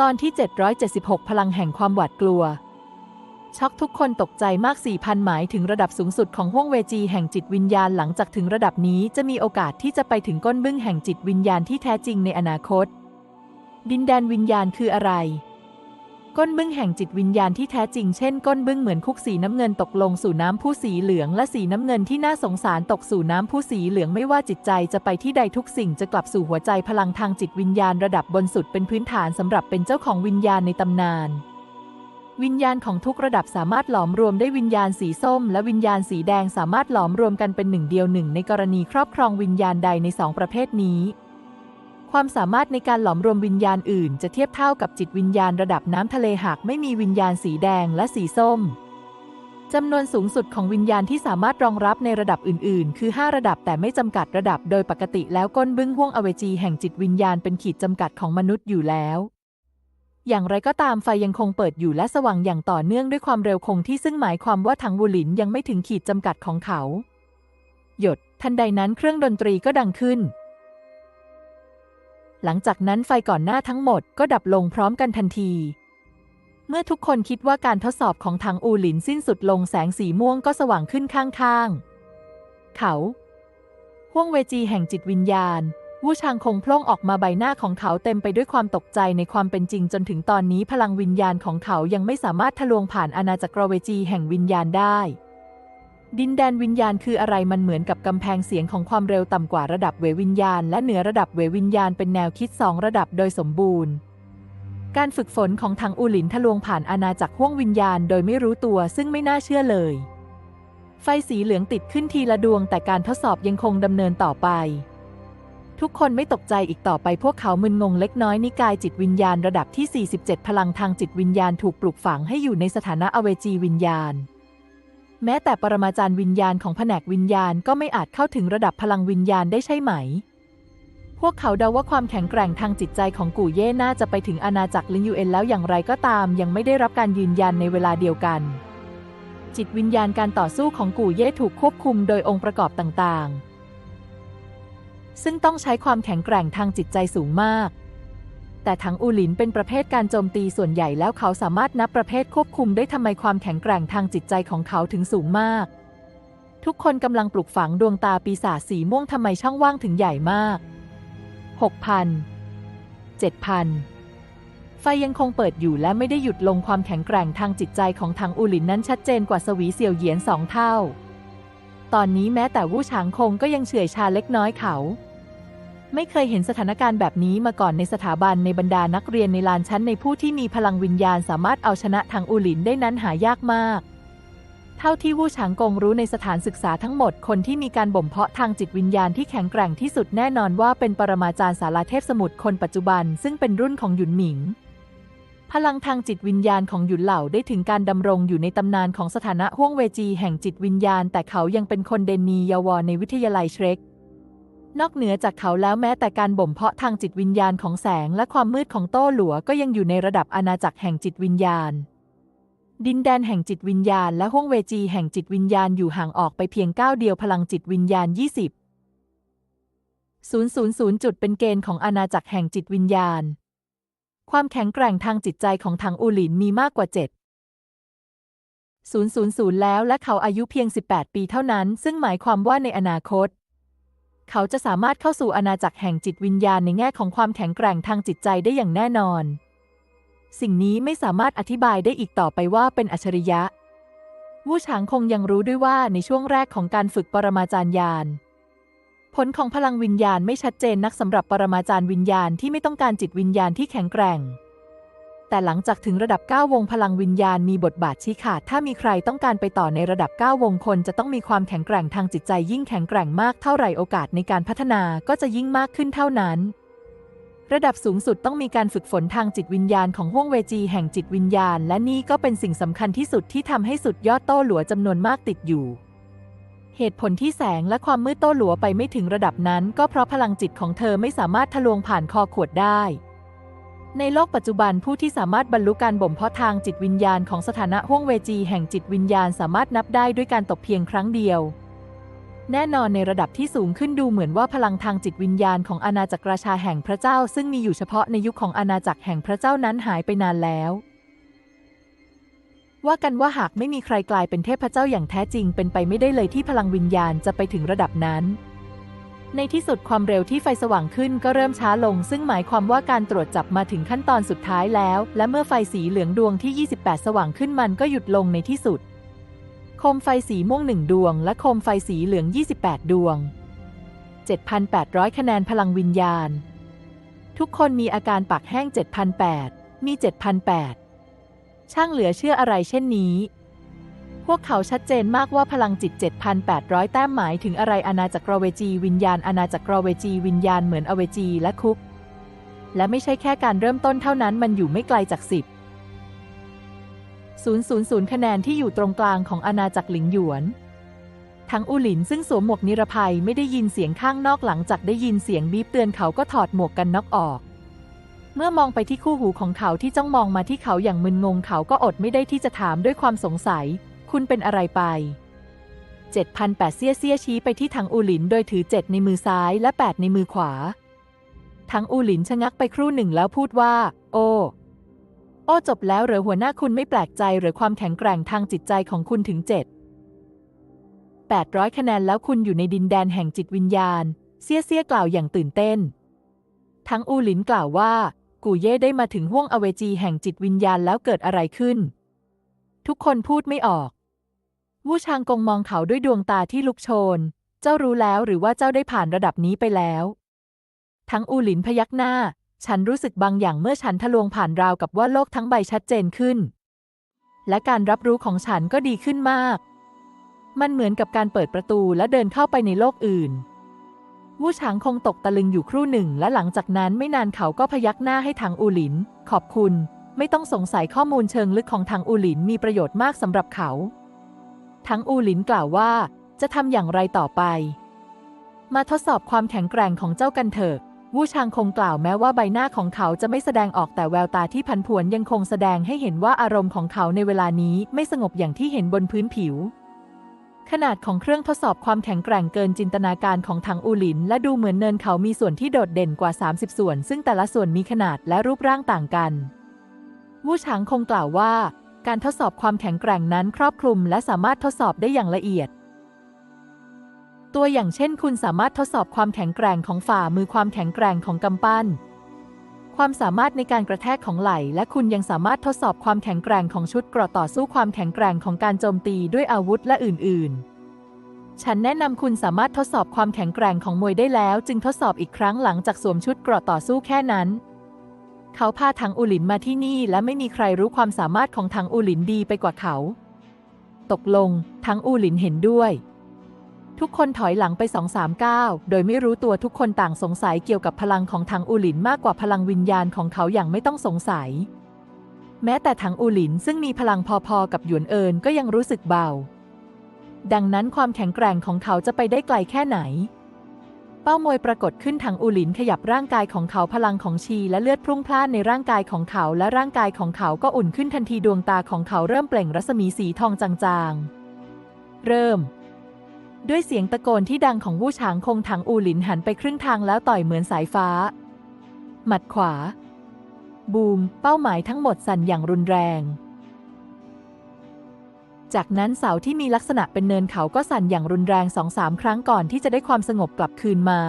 ตอนที่ 776 พลังแห่งความหวาดกลัว ช็อกทุกคนตกใจมาก 4,000 หมายถึงระดับสูงสุดของห้วงเวจีแห่งจิตวิญญาณหลังจากถึงระดับนี้จะมีโอกาสที่จะไปถึงก้นบึ้งแห่งจิตวิญญาณที่แท้จริงในอนาคต ดินแดนวิญญาณคืออะไร ก้นบึ้งแห่งจิตวิญญาณที่แท้จริงเช่นก้นบึ้งเหมือนคุกสีน้ำเงินตกลงสู่น้ำผู้สีเหลือง และสีน้ำเงินที่น่าสงสารตกสู่น้ำผู้สีเหลืองไม่ว่าจิตใจจะไปที่ใดทุกสิ่งจะกลับสู่หัวใจพลังทางจิตวิญญาณระดับบนสุดเป็นพื้นฐานสำหรับเป็นเจ้าของวิญญาณในตำนานวิญญาณของทุกระดับสามารถหลอมรวมได้วิญญาณสีส้ม และวิญญาณสีแดงสามารถหลอมรวมกันเป็นหนึ่งเดียวหนึ่งในกรณีครอบครองวิญญาณใดในสองประเภทนี้ ความสามารถในการหลอมรวมวิญญาณอื่น จะเทียบเท่ากับจิตวิญญาณระดับน้ำทะเลหากไม่มีวิญญาณสีแดงและสีส้มจำนวนสูงสุดของวิญญาณที่สามารถรองรับในระดับอื่น ๆ คือ 5 ระดับแต่ไม่จำกัดระดับโดยปกติแล้วก้นบึ้งห่วงอเวจีแห่งจิตวิญญาณเป็นขีดจำกัดของมนุษย์อยู่แล้ว อย่างไรก็ตามไฟยังคงเปิดอยู่และสว่างอย่างต่อเนื่องด้วยความเร็วคงที่ซึ่งหมายความว่าถังวูหลินยังไม่ถึงขีดจำกัดของเขา หยด ทันใดนั้นเครื่องดนตรีก็ดังขึ้น หลังจากนั้นไฟก่อนหน้าทั้งหมดก็ดับลงพร้อมกันทันที เมื่อทุกคนคิดว่าการทดสอบของถังอูหลินสิ้นสุดลงแสงสีม่วงก็สว่างขึ้นข้างๆ เขาห่วงเวจีแห่งจิตวิญญาณ วูชางคงโพล่งออกมาใบหน้าของเขาเต็มไปด้วยความตกใจในความเป็นจริงจนถึงตอนนี้พลังวิญญาณของเขายังไม่สามารถทะลวงผ่านอาณาจักรเวจีแห่งวิญญาณได้ ดินแดนวิญญาณคืออะไรมันเหมือนกับกำแพงเสียงของความเร็วต่ำกว่าระดับเววิญญาณ และเหนือระดับเววิญญาณเป็นแนวคิดสองระดับโดยสมบูรณ์ การฝึกฝนของทางอูหลินทะลวงผ่านอาณาจักรห้วงวิญญาณโดยไม่รู้ตัวซึ่งไม่น่าเชื่อเลย ไฟสีเหลืองติดขึ้นทีละดวง แต่การทดสอบยังคงดำเนินต่อไป ทุกคนไม่ตกใจอีกต่อไปพวกเขามึนงงเล็กน้อยนิกายจิตวิญญาณระดับที่ 47 พลังทางจิตวิญญาณถูกปลูกฝังให้อยู่ในสถานะอเวจีวิญญาณ แม้แต่ปรมาจารย์วิญญาณของแผนกวิญญาณก็ไม่อาจเข้าถึงระดับพลังวิญญาณได้ใช่ไหม พวกเขาเดาว่าความแข็งแกร่งทางจิตใจของกู่เย่น่าจะไปถึงอาณาจักรลิงยูเอ็นแล้วอย่างไรก็ตาม ยังไม่ได้รับการยืนยันในเวลาเดียวกัน จิตวิญญาณการต่อสู้ของกู่เย่ถูกควบคุมโดยองค์ประกอบต่างๆ ซึ่งต้องใช้ความแข็งแกร่งทางจิตใจสูงมาก แต่ถังอูหลินเป็นประเภทการโจมตีส่วนใหญ่แล้วเขาสามารถนับประเภทควบคุมได้ทำไมความแข็งแกร่งทางจิตใจของเขาถึงสูงมาก ทุกคนกำลังปลุกฝังดวงตาปีศาจสีม่วงทำไมช่องว่างถึงใหญ่มาก 6,000 7,000ไฟยังคงเปิดอยู่และไม่ได้หยุดลงความแข็งแกร่งทางจิตใจของทางอูหลินนั้นชัดเจนกว่าสวีเสี่ยวเหยียนสองเท่า ตอนนี้แม้แต่วู่ฉางคงก็ยังเฉื่อยชาเล็กน้อยเขา ไม่เคยเห็นสถานการณ์แบบนี้มาก่อนในสถาบันในบรรดานักเรียนในลานชั้นในผู้ที่มีพลังวิญญาณสามารถเอาชนะทางอูหลินได้นั้นหายากมาก เท่าที่วู่ฉางกงรู้ในสถานศึกษาทั้งหมดคนที่มีการบ่มเพาะทางจิตวิญญาณที่แข็งแกร่งที่สุดแน่นอนว่าเป็นปรมาจารย์สาราเทพสมุทรคนปัจจุบัน ซึ่งเป็นรุ่นของหยุนหมิงพลังทางจิตวิญญาณของหยุนเหล่าได้ถึงการดำรงอยู่ในตำนานของสถานะห้วงเวจีแห่งจิตวิญญาณ แต่เขายังเป็นคนเดนนียาวอในวิทยาลัยเชรก นอกเหนือจากเขาแล้วแม้แต่การบ่มเพาะทางจิตวิญญาณของแสงและความมืดของโต้หลัวก็ยังอยู่ในระดับอาณาจักรแห่งจิตวิญญาณ ดินแดนแห่งจิตวิญญาณและห้วงเวจีแห่งจิตวิญญาณอยู่ห่างออกไปเพียงก้าวเดียวพลังจิตวิญญาณ 20 000จุดเป็นเกณฑ์ของอาณาจักรแห่งจิตวิญญาณ ความแข็งแกร่งทางจิตใจของทางอูหลินมีมากกว่า 7 000 แล้วและเขาอายุเพียง 18 ปีเท่านั้น ซึ่งหมายความว่าในอนาคต เขาจะสามารถเข้าสู่อาณาจักรแห่งจิตวิญญาณในแง่ของความแข็งแกร่งทางจิตใจได้อย่างแน่นอน สิ่งนี้ไม่สามารถอธิบายได้อีกต่อไปว่าเป็นอัจฉริยะ วู่ฉางคงยังรู้ด้วยว่าในช่วงแรกของการฝึกปรมาจารย์ญาณผลของพลังวิญญาณไม่ชัดเจนนักสำหรับปรมาจารย์วิญญาณที่ไม่ต้องการจิตวิญญาณที่แข็งแกร่ง แต่หลังจากถึงระดับ 9 วงพลังวิญญาณมีบทบาทชี้ขาด ถ้ามีใครต้องการไปต่อในระดับ 9 วงคน จะต้องมีความแข็งแกร่งทางจิตใจยิ่งแข็งแกร่งมากเท่าไหร่โอกาสในการพัฒนาก็จะยิ่งมากขึ้นเท่านั้น ระดับสูงสุดต้องมีการฝึกฝนทางจิตวิญญาณของห้วงเวจีแห่งจิตวิญญาณ และนี่ก็เป็นสิ่งสำคัญที่สุดที่ทำให้สุดยอดโต้หลัวจำนวนมากติดอยู่เหตุผลที่แสงและความมืดโต้หลัวไปไม่ถึงระดับนั้น ก็เพราะพลังจิตของเธอไม่สามารถทะลวงผ่านคอขวดได้ ในโลกปัจจุบันผู้ที่สามารถบรรลุการบ่มเพาะทางจิตวิญญาณของสถานะห้วงเวจีแห่งจิตวิญญาณสามารถนับได้ด้วยการตบเพียงครั้งเดียว แน่นอนในระดับที่สูงขึ้นดูเหมือนว่าพลังทางจิตวิญญาณของอาณาจักรราชาแห่งพระเจ้า ซึ่งมีอยู่เฉพาะในยุคของอาณาจักรแห่งพระเจ้านั้นหายไปนานแล้วว่ากันว่าหากไม่มีใครกลายเป็นเทพเจ้าอย่างแท้จริงเป็นไปไม่ได้เลยที่พลังวิญญาณจะไปถึงระดับนั้น ในที่สุดความเร็วที่ไฟสว่างขึ้นก็เริ่มช้าลง ซึ่งหมายความว่าการตรวจจับมาถึงขั้นตอนสุดท้ายแล้ว และเมื่อไฟสีเหลืองดวงที่ 28 สว่างขึ้นมันก็หยุดลงในที่สุด โคมไฟสีม่วงหนึ่งดวง และโคมไฟสีเหลือง 28 ดวง 7,800 คะแนนพลังวิญญาณ ทุกคนมีอาการปากแห้ง 7,800 มี 7,800 ช่างเหลือเชื่ออะไรเช่นนี้ พวกเขาชัดเจนมากว่าพลังจิต 7,800 แต้มหมายถึงอะไรอาณาจักรเวจีวิญญาณอาณาจักรเวจีวิญญาณเหมือนอเวจีและคุก และไม่ใช่แค่การเริ่มต้นเท่านั้นมันอยู่ไม่ไกลจาก 10 000 คะแนนที่อยู่ตรงกลางของอาณาจักรหลิงหยวน ทั้งอูหลินซึ่งสวมหมวกนิรภัยไม่ได้ยินเสียงข้างนอกหลังจากได้ยินเสียงบีบเตือนเขาก็ถอดหมวกกันน็อกออก เมื่อมองไปที่คู่หูของเขาที่จ้องมองมาที่เขาอย่างมึนงงเขาก็อดไม่ได้ที่จะถามด้วยความสงสัย คุณเป็นอะไรไป7,800เซี่ยเซี่ยชี้ไปที่ทางอูหลิน โดยถือ7ในมือซ้ายและ8ในมือขวาทังอูหลินชะงักไปครู่หนึ่งแล้วพูดว่า โอ้โอ้จบแล้วหรือหัวหน้าคุณไม่แปลกใจหรือความแข็งแกร่งทางจิตใจของคุณถึง7 800คะแนนแล้วคุณอยู่ในดินแดนแห่งจิตวิญญาณ เซี่ยเซี่ยกล่าวอย่างตื่นเต้น ทั้งอูหลินกล่าวว่า กูเย่ได้มาถึงห้วงอเวจีแห่งจิตวิญญาณแล้วเกิดอะไรขึ้น ทุกคนพูดไม่ออก วูชางกงมองเขาด้วยดวงตาที่ลุกโชน เจ้ารู้แล้วหรือว่าเจ้าได้ผ่านระดับนี้ไปแล้ว ทั้งอูหลินพยักหน้า ฉันรู้สึกบางอย่างเมื่อฉันทะลวงผ่านราวกับว่าโลกทั้งใบชัดเจนขึ้น และการรับรู้ของฉันก็ดีขึ้นมาก มันเหมือนกับการเปิดประตูและเดินเข้าไปในโลกอื่นวูฉางคงตกตะลึงอยู่ครู่หนึ่ง และหลังจากนั้นไม่นานเขาก็พยักหน้าให้ทางอูหลิน ขอบคุณ ไม่ต้องสงสัยข้อมูลเชิงลึกของทางอูหลินมีประโยชน์มากสำหรับเขา ทั้งอูหลินกล่าวว่า จะทำอย่างไรต่อไป มาทดสอบความแข็งแกร่งของเจ้ากันเถอะวูชางคงกล่าวแม้ว่าใบหน้าของเขาจะไม่แสดงออกแต่แววตาที่พันผวนยังคงแสดงให้เห็นว่าอารมณ์ของเขาในเวลานี้ไม่สงบอย่างที่เห็นบนพื้นผิว ขนาดของเครื่องทดสอบความแข็งแกร่งเกินจินตนาการของทางอูหลิน และดูเหมือนเนินเขามีส่วนที่โดดเด่นกว่า 30 ส่วน ซึ่งแต่ละส่วนมีขนาดและรูปร่างต่างกัน วูฉางคงกล่าวว่า การทดสอบความแข็งแกร่งนั้นครอบคลุมและสามารถทดสอบได้อย่างละเอียด ตัวอย่างเช่น คุณสามารถทดสอบความแข็งแกร่งของฝ่ามือความแข็งแกร่งของกำปั้น ความสามารถในการกระแทกของไหล่และคุณยังสามารถทดสอบความแข็งแกร่งของชุดเกราะต่อสู้ความแข็งแกร่งของการโจมตีด้วยอาวุธและอื่น ๆ ฉันแนะนำคุณสามารถทดสอบความแข็งแกร่งของมวยได้แล้ว จึงทดสอบอีกครั้งหลังจากสวมชุดเกราะต่อสู้แค่นั้น เขาพาทางอูหลินมาที่นี่และไม่มีใครรู้ความสามารถของทางอูหลินดีไปกว่าเขา ตกลงทั้งอูหลินเห็นด้วย ทุกคนถอยหลังไปสองสามก้าวโดยไม่รู้ตัวทุกคนต่างสงสัยเกี่ยวกับพลังของทางอูหลินมากกว่าพลังวิญญาณของเขาอย่างไม่ต้องสงสัย แม้แต่ทางอูหลินซึ่งมีพลังพอๆกับหยวนเอินก็ยังรู้สึกเบา ดังนั้นความแข็งแกร่งของเขาจะไปได้ไกลแค่ไหน เป้ามวยปรากฏขึ้นทางอูหลินขยับร่างกายของเขาพลังของชีและเลือดพรุ่งพล่านในร่างกายของเขาและร่างกายของเขาก็อุ่นขึ้นทันทีดวงตาของเขาเริ่มเปล่งรัศมีสีทองจางๆ เริ่ม ด้วยเสียงตะโกนที่ดังของวู้ฉางคงถังอูหลินหันไปครึ่งทางแล้วต่อยเหมือนสายฟ้า หมัดขวา บูม เป้าหมายทั้งหมดสั่นอย่างรุนแรง จากนั้นเสาที่มีลักษณะเป็นเนินเขาก็สั่นอย่างรุนแรงสองสามครั้งก่อนที่จะได้ความสงบกลับคืนมา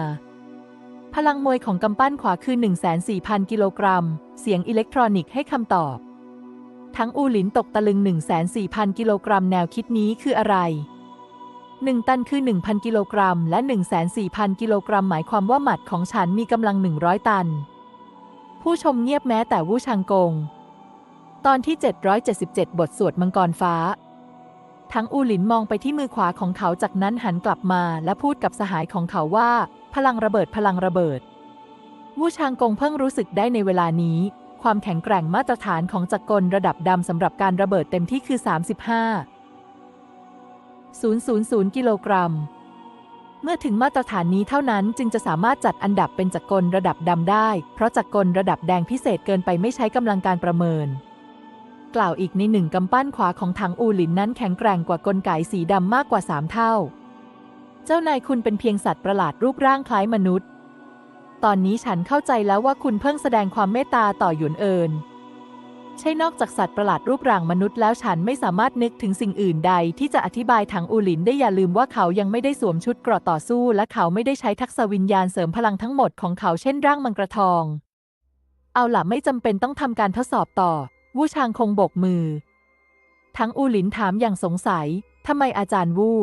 พลังมวยของกำปั้นขวาคือ 14,000 กิโลกรัม เสียงอิเล็กทรอนิกส์ให้คำตอบ ทั้งอูหลินตกตะลึง 14,000 กิโลกรัมแนวคิดนี้คืออะไร 1 ตันคือ 1,000 กิโลกรัม และ 1,400,000กิโลกรัม หมายความว่าหมัดของฉันมีกำลัง 100 ตัน ผู้ชมเงียบแม้แต่วูชังกง ตอนที่ 777 บทสวดมังกรฟ้า ทั้งอูหลินมองไปที่มือขวาของเขาจากนั้นหันกลับมาและพูดกับสหายของเขาว่า พลังระเบิดพลังระเบิด วูชางกงเพิ่งรู้สึกได้ในเวลานี้ ความแข็งแกร่งมาตรฐานของจักรกลระดับดำสำหรับการระเบิดเต็มที่คือ 35 000 กิโลกรัม เมื่อถึงมาตรฐานนี้เท่านั้นจึงจะสามารถจัดอันดับเป็นจักรกลระดับดำได้ เพราะจักรกลระดับแดงพิเศษเกินไปไม่ใช้กำลังการประเมิน กล่าวอีกในหนึ่งกำปั้นขวาของถังอูหลินนั้นแข็งแกร่งกว่ากลไกสีดำมากกว่า3เท่า เจ้านายคุณเป็นเพียงสัตว์ประหลาดรูปร่างคล้ายมนุษย์ ตอนนี้ฉันเข้าใจแล้วว่าคุณเพิ่งแสดงความเมตตาต่อหยวนเอินใช่นอกจากสัตว์ประหลาดรูปร่างมนุษย์แล้วฉันไม่สามารถนึกถึงสิ่งอื่นใด ที่จะอธิบายถังอูหลินได้อย่าลืมว่าเขายังไม่ได้สวมชุดเกราะต่อสู้ และเขาไม่ได้ใช้ทักษะวิญญาณเสริมพลังทั้งหมดของเขาเช่นร่างมังกรทอง เอาล่ะไม่จำเป็นต้องทำการทดสอบต่อ วู่ชางคงโบกมือ ทั้งอูหลินถามอย่างสงสัยทำไมอาจารย์วู่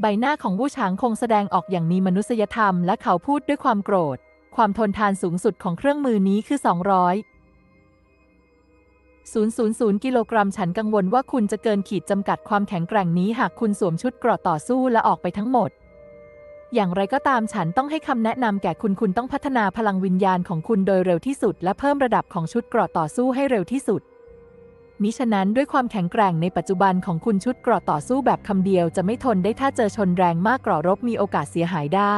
ใบหน้าของวู่ฉางคงแสดงออกอย่างมีมนุษยธรรม และเขาพูดด้วยความโกรธ ความทนทานสูงสุดของเครื่องมือนี้คือ 200 000 กิโลกรัม ฉันกังวลว่าคุณจะเกินขีดจำกัดความแข็งแกร่งนี้ หากคุณสวมชุดเกราะต่อสู้และออกไปทั้งหมด อย่างไรก็ตามฉันต้องให้คำแนะนำแก่คุณคุณต้องพัฒนาพลังวิญญาณของคุณโดยเร็วที่สุด และเพิ่มระดับของชุดเกราะต่อสู้ให้เร็วที่สุด มิฉะนั้นด้วยความแข็งแกร่งในปัจจุบันของคุณชุดเกราะต่อสู้แบบคำเดียวจะไม่ทนได้ถ้าเจอชนแรงมากเกราะรบมีโอกาสเสียหายได้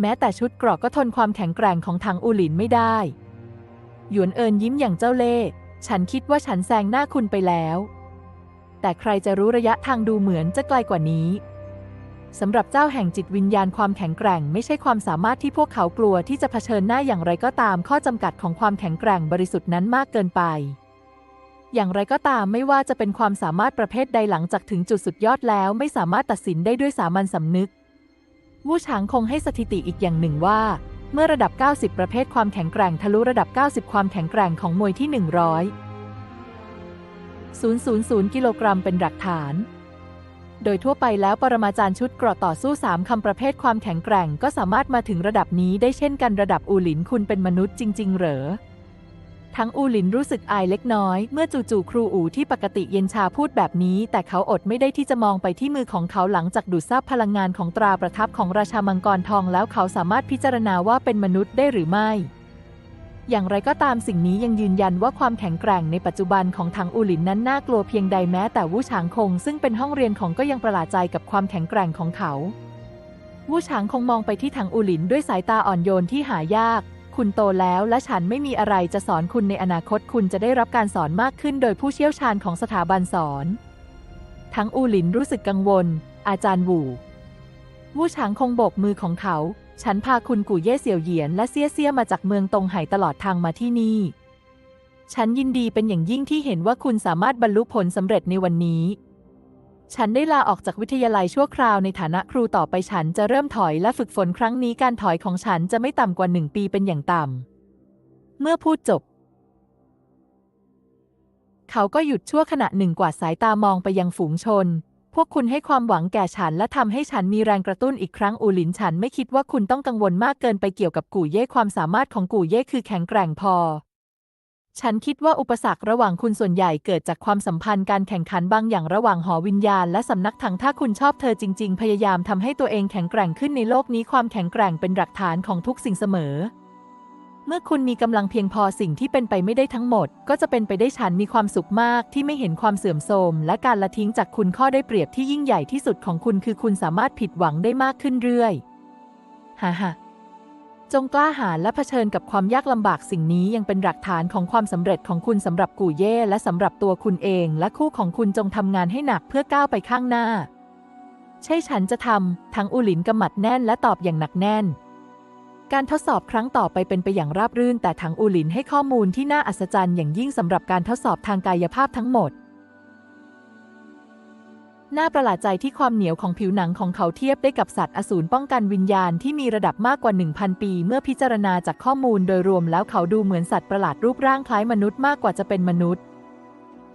แม้แต่ชุดเกราะก็ทนความแข็งแกร่งของทางอูหลินไม่ได้ หยวนเอินยิ้มอย่างเจ้าเล่ห์ฉันคิดว่าฉันแซงหน้าคุณไปแล้ว แต่ใครจะรู้ระยะทางดูเหมือนจะไกลกว่านี้ สำหรับเจ้าแห่งจิตวิญญาณความแข็งแกร่ง ไม่ใช่ความสามารถที่พวกเขากลัวที่จะเผชิญหน้าอย่างไรก็ตามข้อจำกัดของความแข็งแกร่งบริสุทธิ์นั้นมากเกินไป อย่างไรก็ตามไม่ว่าจะเป็นความสามารถประเภทใดหลังจากถึงจุดสุดยอดแล้ว ไม่สามารถตัดสินได้ด้วยสามัญสำนึกวู่ฉางคงให้สถิติอีกอย่างหนึ่งว่า เมื่อระดับ 90 ประเภทความแข็งแกร่งทะลุระดับ 90 ความแข็งแกร่งของมวยที่ 100 000กิโลกรัมเป็นหลักฐาน โดยทั่วไปแล้วปรมาจารย์ชุดเกราะต่อสู้ 3 คำประเภทความแข็งแกร่ง ก็สามารถมาถึงระดับนี้ได้เช่นกันระดับอูหลินคุณเป็นมนุษย์จริง ๆ เหรอ ทั้งอูหลินรู้สึกอายเล็กน้อย เมื่อจู่ๆครูอูที่ปกติเย็นชาพูดแบบนี้ แต่เขาอดไม่ได้ที่จะมองไปที่มือของเขาหลังจากดูดซับพลังงานของตราประทับของราชามังกรทองแล้วเขาสามารถพิจารณาว่าเป็นมนุษย์ได้หรือไม่ อย่างไรก็ตามสิ่งนี้ยังยืนยันว่าความแข็งแกร่งในปัจจุบันของทางอูหลินนั้นน่ากลัวเพียงใดแม้แต่วู่ฉางคง ซึ่งเป็นห้องเรียนของก็ยังประหลาดใจกับความแข็งแกร่งของเขาวู่ฉางคงมองไปที่ทางอูหลินด้วยสายตาอ่อนโยนที่หายาก คุณโตแล้วและฉันไม่มีอะไรจะสอนคุณในอนาคตคุณจะได้รับการสอนมากขึ้นโดยผู้เชี่ยวชาญของสถาบันสอนทั้งอูหลินรู้สึกกังวล อาจารย์หวู่วู่ฉางคงโบกมือของเขา ฉันพาคุณกู่เย่เสี่ยวเหยียนและเซี่ยเซี่ยมาจากเมืองตงไห่ตลอดทางมาที่นี่ ฉันยินดีเป็นอย่างยิ่งที่เห็นว่าคุณสามารถบรรลุผลสำเร็จในวันนี้ ฉันได้ลาออกจากวิทยาลัยชั่วคราวในฐานะครูต่อไปฉันจะเริ่มถอยและฝึกฝนครั้งนี้การถอยของฉันจะไม่ต่ำกว่าหนึ่งปีเป็นอย่างต่ำ เมื่อพูดจบ เขาก็หยุดชั่วขณะหนึ่งกวาดสายตามองไปยังฝูงชน พวกคุณให้ความหวังแก่ฉันและทำให้ฉันมีแรงกระตุ้นอีกครั้งอูหลินฉันไม่คิดว่าคุณต้องกังวลมากเกินไปเกี่ยวกับกู่เย่ความสามารถของกู่เย่คือแข็งแกร่งพอ ฉันคิดว่าอุปสรรคระหว่างคุณส่วนใหญ่เกิดจากความสัมพันธ์การแข่งขันบางอย่างระหว่างหอวิญญาณและสำนักถังถ้าคุณชอบเธอจริง ๆ พยายามทำให้ตัวเองแข็งแกร่งขึ้นในโลกนี้ความแข็งแกร่งเป็นหลักฐานของทุกสิ่งเสมอ เมื่อคุณมีกำลังเพียงพอสิ่งที่เป็นไปไม่ได้ทั้งหมด ก็จะเป็นไปได้ฉันมีความสุขมากที่ไม่เห็นความเสื่อมโทรมและการละทิ้งจากคุณข้อได้เปรียบที่ยิ่งใหญ่ที่สุดของคุณคือคุณสามารถผิดหวังได้มากขึ้นเรื่อยฮ่าฮ่าจงกล้าหาญและเผชิญกับความยากลำบากสิ่งนี้ยังเป็นหลักฐานของความสำเร็จของคุณสำหรับกูเย่และสำหรับตัวคุณเอง และคู่ของคุณจงทำงานให้หนักเพื่อก้าวไปข้างหน้า ใช่ฉันจะทำทั้งอูหลินกำมัดแน่นและตอบอย่างหนักแน่น การทดสอบครั้งต่อไปเป็นไปอย่างราบรื่น แต่ถังอูหลินให้ข้อมูลที่น่าอัศจรรย์อย่างยิ่งสำหรับการทดสอบทางกายภาพทั้งหมด น่าประหลาดใจที่ความเหนียวของผิวหนังของเขาเทียบได้กับสัตว์อสูรป้องกันวิญญาณที่มีระดับมากกว่า 1,000 ปี เมื่อพิจารณาจากข้อมูลโดยรวมแล้วเขาดูเหมือนสัตว์ประหลาดรูปร่างคล้ายมนุษย์มากกว่าจะเป็นมนุษย์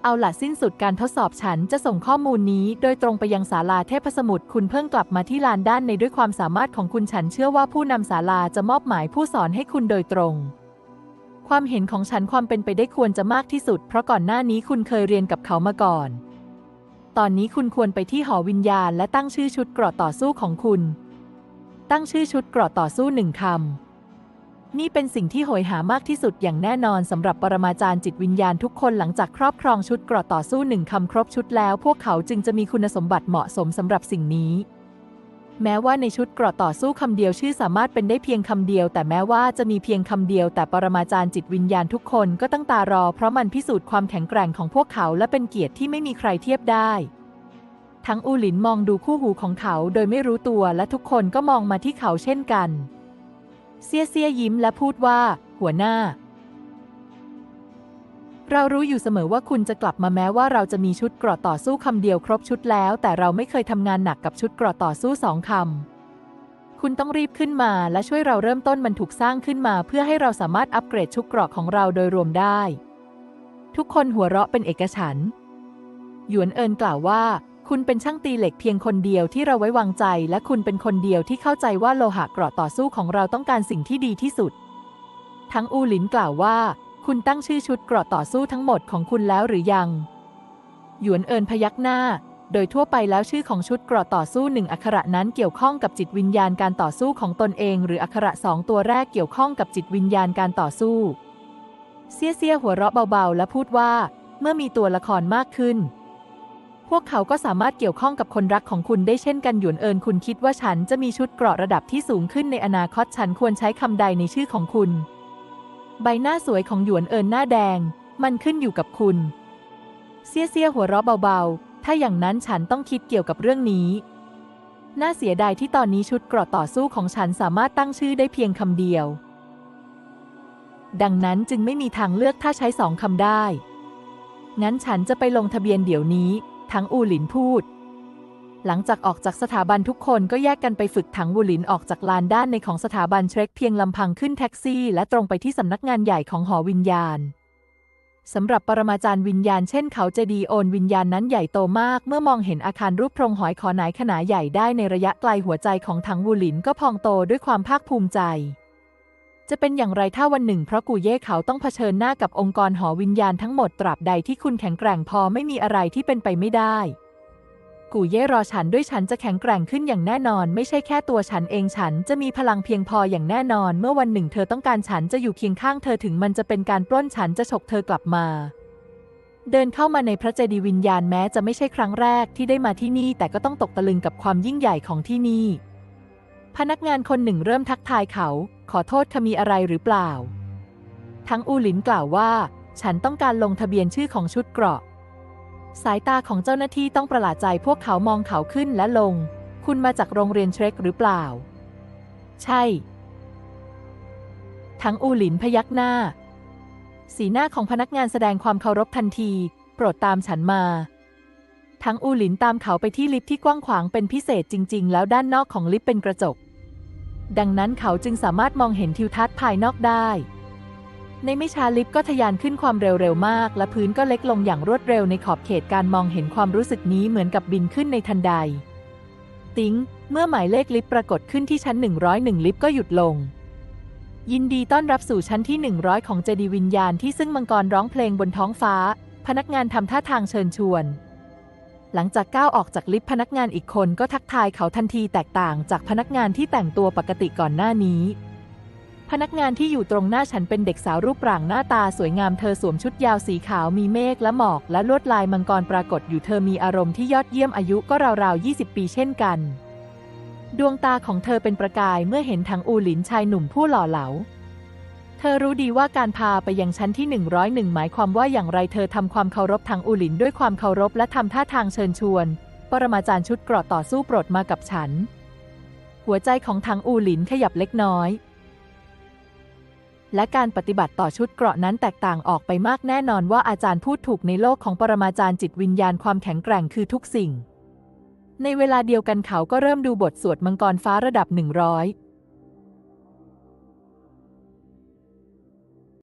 เอาละสิ้นสุดการทดสอบฉันจะส่งข้อมูลนี้ โดยตรงไปยังศาลาเทพสมุทรคุณเพิ่งกลับมาที่ลานด้านในด้วยความสามารถของคุณฉันเชื่อว่าผู้นำศาลาจะมอบหมายผู้สอนให้คุณโดยตรง ความเห็นของฉันความเป็นไปได้ควรจะมากที่สุด เพราะก่อนหน้านี้คุณเคยเรียนกับเขามาก่อน ตอนนี้คุณควรไปที่หอวิญญาณและตั้งชื่อชุดเกราะต่อสู้ของคุณ ตั้งชื่อชุดเกราะต่อสู้หนึ่งคำ นี่เป็นสิ่งที่โหยหามากที่สุดอย่างแน่นอนสำหรับปรมาจารย์จิตวิญญาณทุกคนหลังจากครอบครองชุดเกราะต่อสู้หนึ่งคำครบชุดแล้ว พวกเขาจึงจะมีคุณสมบัติเหมาะสมสำหรับสิ่งนี้ แม้ว่าในชุดเกราะต่อสู้คำเดียวชื่อสามารถเป็นได้เพียงคำเดียว แต่แม้ว่าจะมีเพียงคำเดียว แต่ปรมาจารย์จิตวิญญาณทุกคนก็ตั้งตารอ เพราะมันพิสูจน์ความแข็งแกร่งของพวกเขาและเป็นเกียรติที่ไม่มีใครเทียบได้ทั้งอูหลินมองดูคู่หูของเขาโดยไม่รู้ตัวและทุกคนก็มองมาที่เขาเช่นกัน เซียเซียยิ้มและพูดว่า หัวหน้า เรารู้อยู่เสมอว่าคุณจะกลับมาแม้ว่าเราจะมีชุดเกราะต่อสู้คำเดียวครบชุดแล้ว แต่เราไม่เคยทำงานหนักกับชุดเกราะต่อสู้สองคำคุณต้องรีบขึ้นมาและช่วยเราเริ่มต้นมันถูกสร้างขึ้นมา เพื่อให้เราสามารถอัปเกรดชุดเกราะของเราโดยรวมได้ ทุกคนหัวเราะเป็นเอกฉันหยวนเอินกล่าวว่า คุณเป็นช่างตีเหล็กเพียงคนเดียวที่เราไว้วางใจ และคุณเป็นคนเดียวที่เข้าใจว่าโลหะเกราะต่อสู้ของเราต้องการสิ่งที่ดีที่สุด ทั้งอูหลินกล่าวว่า คุณตั้งชื่อชุดเกราะต่อสู้ทั้งหมดของคุณแล้วหรือยัง หยวนเอินพยักหน้า โดยทั่วไปแล้วชื่อของชุดเกราะต่อสู้หนึ่งอักขระนั้นเกี่ยวข้องกับจิตวิญญาณการต่อสู้ของตนเอง หรืออักขระสองตัวแรกเกี่ยวข้องกับจิตวิญญาณการต่อสู้เซียเซียหัวเราะเบาๆ และพูดว่า เมื่อมีตัวละครมากขึ้น พวกเขาก็สามารถเกี่ยวข้องกับคนรักของคุณได้เช่นกันหยวนเอินคุณคิดว่าฉันจะมีชุดเกราะระดับที่สูงขึ้นในอนาคตฉันควรใช้คำใดในชื่อของคุณ ใบหน้าสวยของหยวนเอินหน้าแดง มันขึ้นอยู่กับคุณเซียเซียหัวเราะเบาๆ ถ้าอย่างนั้นฉันต้องคิดเกี่ยวกับเรื่องนี้ น่าเสียดายที่ตอนนี้ชุดเกราะต่อสู้ของฉันสามารถตั้งชื่อได้เพียงคำเดียว ดังนั้นจึงไม่มีทางเลือกถ้าใช้สองคำได้ งั้นฉันจะไปลงทะเบียนเดี๋ยวนี้ ทั้งอูหลินพูด หลังจากออกจากสถาบันทุกคนก็แยกกันไปฝึกถังบูหลินออกจากลานด้านในของสถาบันเทรคเพียงลำพังขึ้นแท็กซี่ และตรงไปที่สำนักงานใหญ่ของหอวิญญาณสำหรับปรมาจารย์วิญญาณเช่นเขาเจดีโอนวิญญาณนั้นใหญ่โตมาก เมื่อมองเห็นอาคารรูปโพรงหอยขอหนายขนาดใหญ่ได้ในระยะไกลหัวใจของถังวูหลินก็พองโตด้วยความภาคภูมิใจ จะเป็นอย่างไรถ้าวันหนึ่ง เพราะกูเย่เขาต้องเผชิญหน้ากับองค์กรหอวิญญาณทั้งหมดตราบใดที่คุณแข็งแกร่งพอไม่มีอะไรที่เป็นไปไม่ได้ กูเย่รอฉันด้วยฉันจะแข็งแกร่งขึ้นอย่างแน่นอน ไม่ใช่แค่ตัวฉันเองฉันจะมีพลังเพียงพออย่างแน่นอน เมื่อวันหนึ่งเธอต้องการฉันจะอยู่เคียงข้างเธอถึงมันจะเป็นการปล้นฉันจะฉกเธอกลับมาเดินเข้ามาในพระเจดีย์วิญญาณแม้จะไม่ใช่ครั้งแรกที่ได้มาที่นี่แต่ก็ต้องตกตะลึงกับความยิ่งใหญ่ของที่นี่ พนักงานคนหนึ่งเริ่มทักทายเขา ขอโทษค่ะมีอะไรหรือเปล่า ทั้งอูหลินกล่าวว่า ฉันต้องการลงทะเบียนชื่อของชุดเกราะ สายตาของเจ้าหน้าที่ต้องประหลาดใจพวกเขามองเขาขึ้นและลง คุณมาจากโรงเรียนเทรคหรือเปล่า ใช่ ทั้งอูหลินพยักหน้า สีหน้าของพนักงานแสดงความเคารพทันที โปรดตามฉันมาทั้งอูหลินตามเขาไปที่ลิฟต์ที่กว้างขวางเป็นพิเศษจริง ๆ แล้วด้านนอกของลิฟต์เป็นกระจก ดังนั้นเขาจึงสามารถมองเห็นทิวทัศน์ภายนอกได้ ในไม่ช้าลิฟต์ก็ทะยานขึ้นความเร็วเร็วมาก และพื้นก็เล็กลงอย่างรวดเร็วในขอบเขตการมองเห็นความรู้สึกนี้เหมือนกับบินขึ้นในทันใด ติ้ง เมื่อหมายเลขลิฟต์ปรากฏขึ้นที่ชั้น 101 ลิฟต์ก็หยุดลง ยินดีต้อนรับสู่ชั้นที่ 100 ของเจดีวิญญาณที่ซึ่งมังกรร้องเพลงบนท้องฟ้า พนักงานทำท่าทางเชิญชวน หลังจากก้าวออกจากลิฟต์พนักงานอีกคนก็ทักทายเขาทันทีแตกต่างจากพนักงานที่แต่งตัวปกติก่อนหน้านี้ พนักงานที่อยู่ตรงหน้าฉันเป็นเด็กสาวรูปร่างหน้าตาสวยงามเธอสวมชุดยาวสีขาวมีเมฆและหมอกและลวดลายมังกรปรากฏอยู่เธอมีอารมณ์ที่ยอดเยี่ยมอายุก็ราวๆ20 ปีเช่นกัน ดวงตาของเธอเป็นประกายเมื่อเห็นทางอูหลินชายหนุ่มผู้หล่อเหลา เธอรู้ดีว่าการพาไปยังชั้นที่ 101 หมายความว่าอย่างไรเธอทำความเคารพทางอูหลินด้วยความเคารพและทำท่าทางเชิญชวน ปรมาจารย์ชุดเกราะต่อสู้โปรดมากับฉัน หัวใจของทางอูหลินขยับเล็กน้อย และการปฏิบัติต่อชุดเกราะนั้นแตกต่างออกไปมากแน่นอนว่าอาจารย์พูดถูกในโลกของปรมาจารย์จิตวิญญาณความแข็งแกร่งคือทุกสิ่ง ในเวลาเดียวกันเขาก็เริ่มดูบทสวดมังกรฟ้าระดับ 100